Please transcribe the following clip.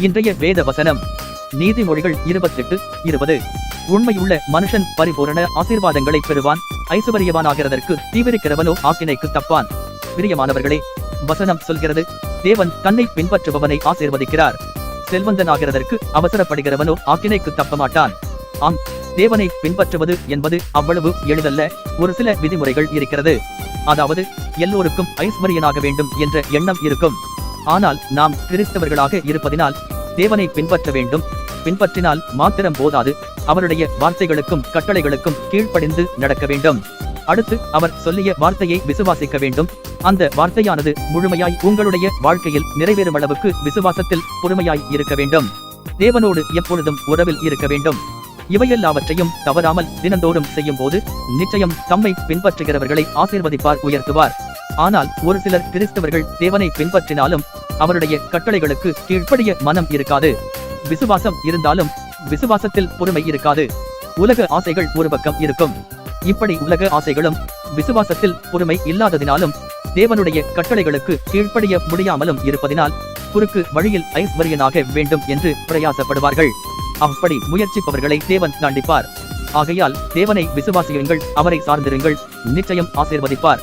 இன்றைய வேத வசனம். நீதிமொழிகள் இருபத்தெட்டு இருபது. உண்மையுள்ள மனுஷன் பரிபூரண ஆசீர்வாதங்களை பெறுவான். ஐசுவரியவானாகிறதற்கு தீவிரிக்கிறவனோ ஆக்கினைக்கு தப்பான். பிரியமானவர்களே வசனம் சொல்கிறது தேவன் தன்னை பின்பற்றுபவனை ஆசீர்வதிக்கிறார். செல்வந்தனாகிறதற்கு அவசரப்படுகிறவனோ ஆக்கினைக்கு தப்ப மாட்டான் ஆம் தேவனை பின்பற்றுவது என்பது அவ்வளவு எளிதல்ல. ஒரு சில விதிமுறைகள் இருக்கிறது. அதாவது எல்லோருக்கும் ஐஸ்வரியனாக வேண்டும் என்ற எண்ணம் இருக்கும். ஆனால் நாம் கிறிஸ்தவர்களாக இருப்பதினால் தேவனை பின்பற்ற வேண்டும். பின்பற்றினால் மாத்திரம் போதாது. அவருடைய வார்த்தைகளுக்கும் கட்டளைகளுக்கும் கீழ்ப்படிந்து நடக்க வேண்டும். அடுத்து அவர் சொல்லிய வார்த்தையை விசுவாசிக்க வேண்டும். அந்த வார்த்தையானது முழுமையாய் உங்களுடைய வாழ்க்கையில் நிறைவேறும் அளவுக்கு விசுவாசத்தில் பொறுமையாய் இருக்க வேண்டும். தேவனோடு எப்பொழுதும் உறவில் இருக்க வேண்டும். இவையெல்லாவற்றையும் தவறாமல் தினந்தோறும் செய்யும் போது நிச்சயம் தம்மை பின்பற்றுகிறவர்களை ஆசீர்வதிப்பார் உயர்த்துவார். ஆனால் ஒரு சிலர் கிறிஸ்தவர்கள் தேவனை பின்பற்றினாலும் அவருடைய கட்டளைகளுக்கு கீழ்ப்படிய மனம் இருக்காது. விசுவாசம் இருந்தாலும் விசுவாசத்தில் பொறுமை இருக்காது. உலக ஆசைகள் ஒரு பக்கம் இருக்கும். இப்படி உலக ஆசைகளும் விசுவாசத்தில் பொறுமை இல்லாததினாலும் தேவனுடைய கட்டளைகளுக்கு கீழ்ப்படிய முடியாமலும் இருப்பதினால் குறுக்கு வழியில் ஐஸ்வர்யனாக வேண்டும் என்று பிரயாசப்படுவார்கள். அப்படி முயற்சிப்பவர்களை தேவன் தண்டிப்பார் ஆகையால் தேவனை விசுவாசியுங்கள் அவரை சார்ந்திருங்கள் நிச்சயம் ஆசீர்வதிப்பார்.